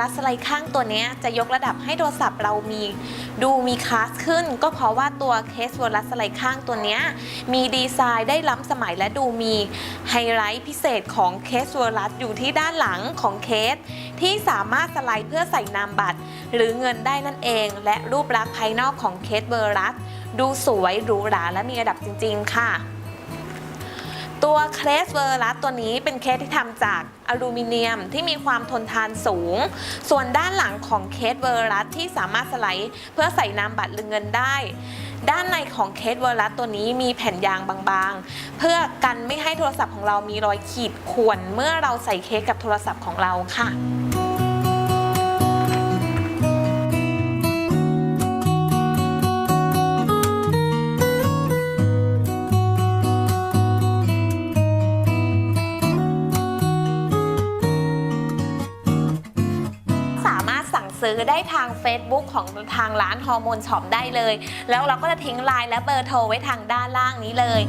รัสสไลด์ข้างตัวนี้จะยกระดับให้โทรศัพท์เรามีดูมีคลาสขึ้น ก็เพราะว่าตัวเคสวอรัสสไลด์ข้างตัวนี้มีดีไซน์ได้ล้ำสมัยและดูมีไฮไลท์พิเศษของเคสวอรัสอยู่ที่ด้านหลังของเคส ที่สามารถสไลด์เพื่อใส่นามบัตร หรือเงินได้นั่นเอง และรูปลักษณ์ภายนอกของเคสเวอรัสดูสวยหรูหราและมีระดับจริง ๆ ค่ะ ตัวเคสเวอร์ลัสตัวนี้เป็นเคสที่ทำจากอลูมิเนียมที่มีความทนทานสูง ส่วนด้านหลังของเคสเวอร์ลัสที่สามารถสไลด์เพื่อใส่นามบัตรหรือเงินได้ ด้านในของเคสเวอร์ลัสตัวนี้มีแผ่นยางบางๆ เพื่อกันไม่ให้โทรศัพท์ของเรามีรอยขีดข่วนเมื่อเราใส่เคสกับโทรศัพท์ของเราค่ะ ซื้อได้ทาง Facebook ของทางร้านฮอร์โมนช็อปได้เลย แล้วเราก็จะทิ้งไลน์และเบอร์โทรไว้ทางด้านล่างนี้เลย